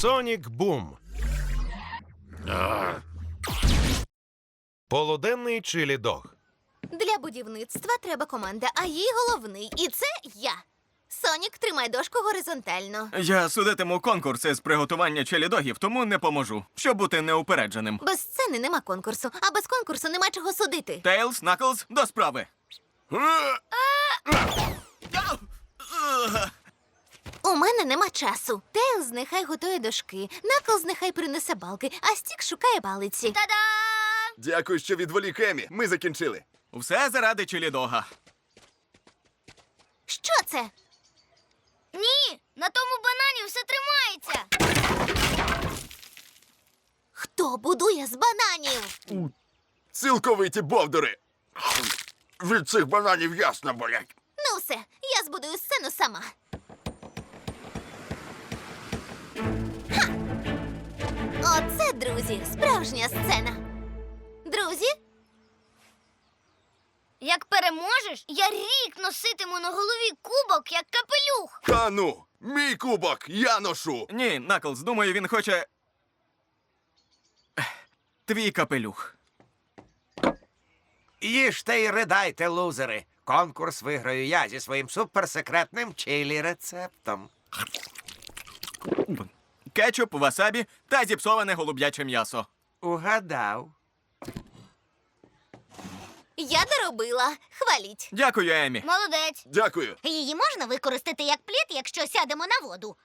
Сонік Бум. Полуденний чилі дог. Для будівництва треба команда, а їй головний. І це я. Сонік, тримай дошку горизонтально. Я судитиму конкурси з приготування челідогів, тому не поможу, щоб бути неупередженим. Без сцени нема конкурсу, а без конкурсу нема чого судити. Тейлз, Наклз, до справи. У мене нема часу. Тейлз нехай готує дошки, Наклз нехай принесе балки, а стік шукає балиці. Та-да! Дякую, що відволік Емі. Ми закінчили. Все заради челідога. Що це? Ні, на тому банані все тримається. Хто будує з бананів? Цілковиті бовдури. Від цих бананів ясно болять. Ну все, я збудую сцену сама. Оце, друзі, справжня сцена. Друзі, Як переможеш, я рік носитиму на голові кубок, як капелюх. Та ну, мій кубок, я ношу. Ні, Наклз, думаю, він хоче. Твій капелюх. Їжте і ридайте, лузери. Конкурс виграю я зі своїм суперсекретним чилі рецептом. Кетчуп, васабі та зіпсоване голуб'яче м'ясо. Угадав. я доробила. Хваліть. Дякую, Емі. Молодець. Дякую. Її можна використати як плід, якщо сядемо на воду.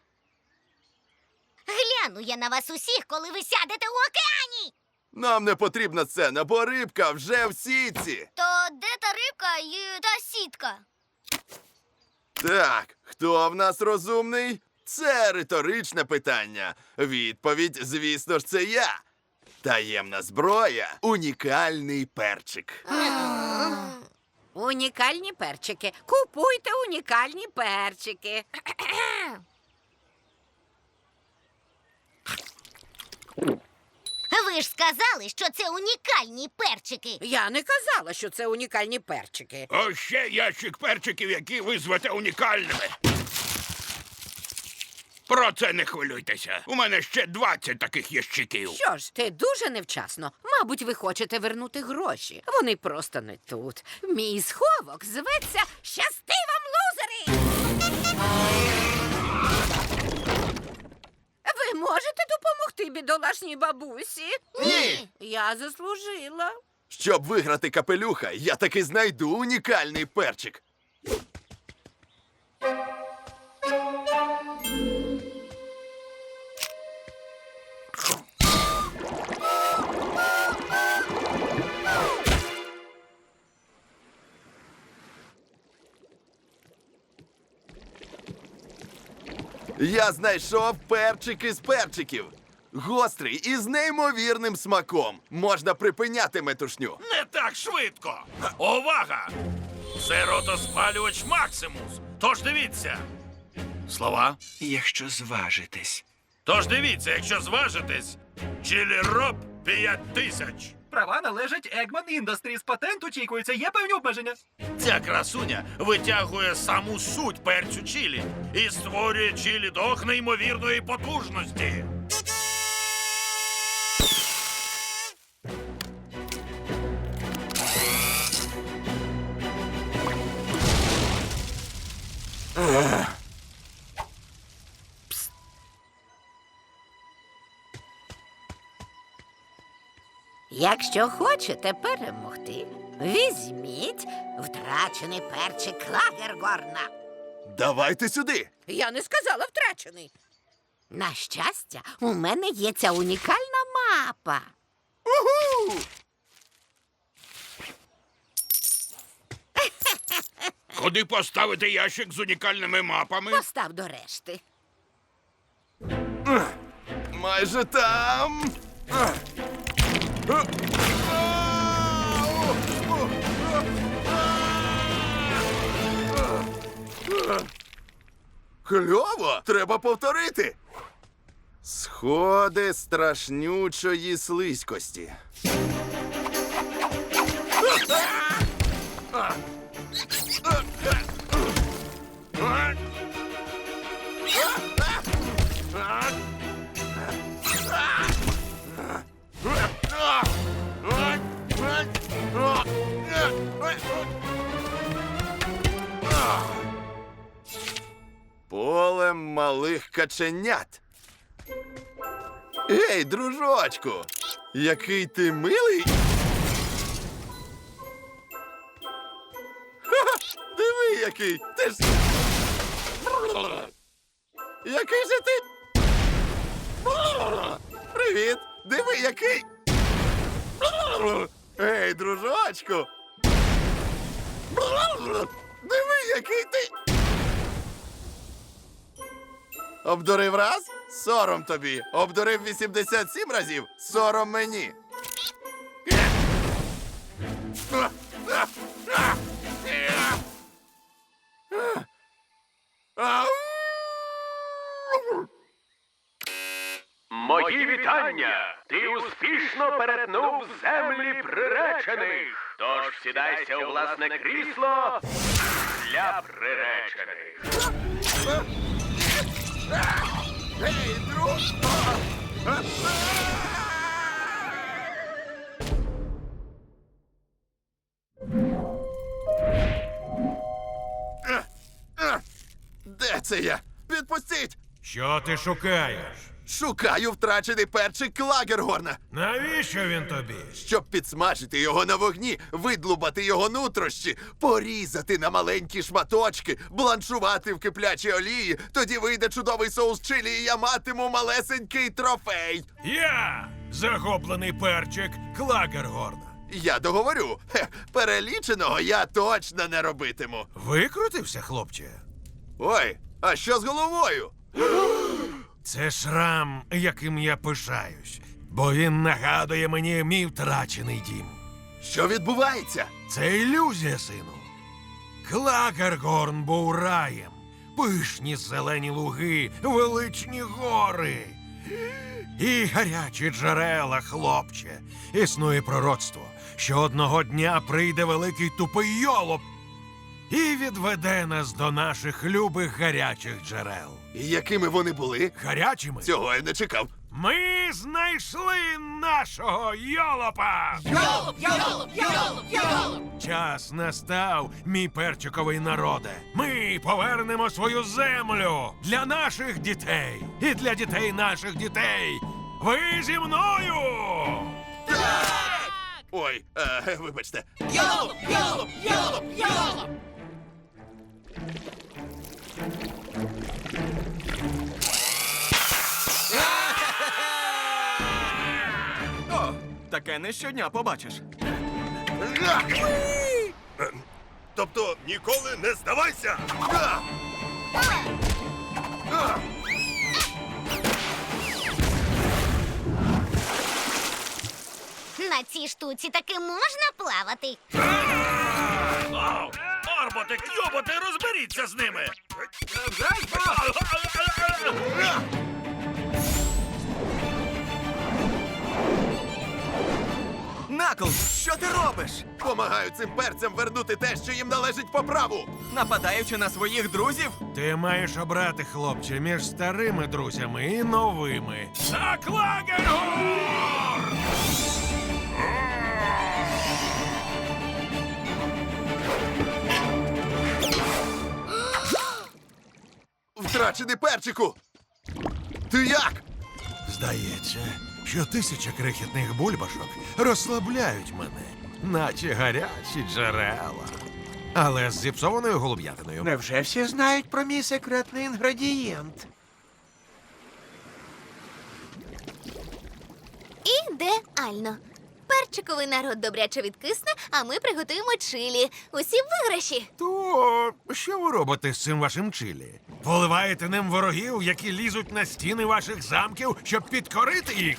Гляну я на вас усіх, коли ви сядете у океані. Нам не потрібна сцена, бо рибка вже в сітці. То де та рибка і та сітка? Так, хто в нас розумний? Це риторичне питання. Відповідь, звісно ж, це я. Таємна зброя унікальний перчик. Унікальні перчики. Купуйте унікальні перчики. Ви ж сказали, що це унікальні перчики. Я не казала, що це унікальні перчики. Ось ще ящик перчиків, які ви звете унікальними. Про це не хвилюйтеся. У мене ще 20 таких ящиків. Що ж, ти дуже невчасно. Мабуть, ви хочете вернути гроші. Вони просто не тут. Мій сховок зветься Щасти вам, лузери! Ви можете допомогти бідолашній бабусі? Ні. Я заслужила. Щоб виграти капелюха, я таки знайду унікальний перчик. Я знайшов перчик із перчиків. Гострий і з неймовірним смаком. Можна припиняти метушню. Не так швидко. Увага! Це ротоспалювач Максимус. Тож дивіться. Слова. Якщо зважитесь. Тож дивіться, якщо зважитесь, чилі роб 5 тисяч. Права належать Eggman Industries. Патент очікується, є певні обмеження. Ця красуня витягує саму суть перцю чилі і створює чилі дог неймовірної потужності. Якщо хочете перемогти, візьміть втрачений перчик Лагергорна. Давайте сюди. Я не сказала втрачений. На щастя, у мене є ця унікальна мапа. Уху! Куди поставити ящик з унікальними мапами? Постав до решти. Майже там. Кльово! Треба повторити. Сходи страшнючої слизькості. Каченят. Гей, дружочку, який ти милий. Ха-ха, Диви, який. Ти ж. Який же ти. Привіт! Диви, який. Ей, дружочку. Диви, який ти. Обдурив раз? Сором тобі. Обдурив 87 разів. Сором мені. Мої вітання! Ти успішно перетнув землі приречених. Тож сідайся у власне крісло для приречених. Ей, друг! Де це я? Відпустіть! Що ти шукаєш? Шукаю втрачений перчик Клагергорна, Навіщо він тобі? щоб підсмажити його на вогні, видлубати його нутрощі, порізати на маленькі шматочки, бланшувати в киплячій олії. Тоді вийде чудовий соус чилі, і я матиму малесенький трофей. Я захоплений перчик Клагергорна. Я договорю, Хе, переліченого я точно не робитиму. Викрутився, хлопче? Ой, а що з головою? Це шрам, яким я пишаюсь, бо він нагадує мені мій втрачений дім. Що відбувається? Це ілюзія, сину. Клагергорн був раєм. Пишні зелені луги, величні гори. І гарячі джерела, хлопче. Існує пророцтво, що одного дня прийде великий тупий йолоп і відведе нас до наших любих гарячих джерел. І якими вони були? Гарячими? Цього я не чекав. Ми знайшли нашого йолопа! Йолоп, йолоп, йолоп, йолоп! Час настав, мій перчиковий народе. Ми повернемо свою землю для наших дітей і для дітей наших дітей. Ви зі мною! Ой, е, вибачте. Йолоп, йолоп, йолоп, йолоп! Таке не щодня побачиш. Тобто ніколи не здавайся. На цій штуці таки можна плавати. Ау! Арботи, кьоботи, розберіться з ними! Наклз, що ти робиш? Помагаю цим перцям вернути те, що їм належить по праву. Нападаючи на своїх друзів? Ти маєш обрати, хлопче, між старими друзями і новими. За Втрачений перчику. Ти як? Здається, що тисяча крихітних бульбашок розслабляють мене, наче гарячі джерела. Але з зіпсованою голуб'ятиною. Невже всі знають про мій секретний інгредієнт? Ідеально. Перчиковий народ добряче відкисне, а ми приготуємо чилі. Усі в виграші. То що ви робите з цим вашим чилі? Поливаєте ним ворогів, які лізуть на стіни ваших замків, щоб підкорити їх?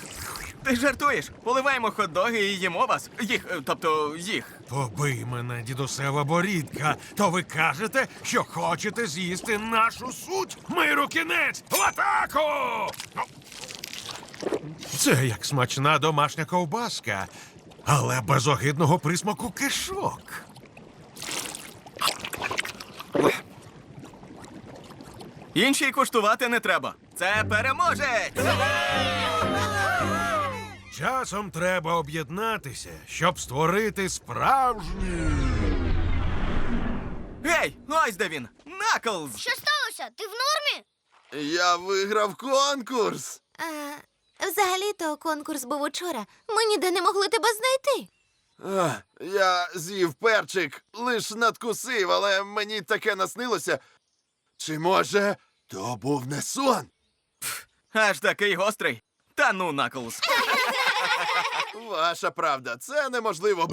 Ти жартуєш? Поливаємо хот-доги і їмо вас. Їх, е, тобто їх. Побий мене, дідусева борідка, то ви кажете, що хочете з'їсти нашу суть? Миру кінець! В атаку! Це як смачна домашня ковбаска, але без огидного присмаку кишок. Іншій куштувати не треба. Це переможець! Часом треба об'єднатися, щоб створити справжній. Гей, ось де він! Наклз! Що сталося? Ти в нормі? Я виграв конкурс. А, взагалі-то конкурс був учора. Ми ніде не могли тебе знайти. Ах, я з'їв перчик, лиш надкусив, але мені таке наснилося. Чи може, то був не сон? Аж такий гострий. Та ну, Наклз. Ваша правда, це неможливо.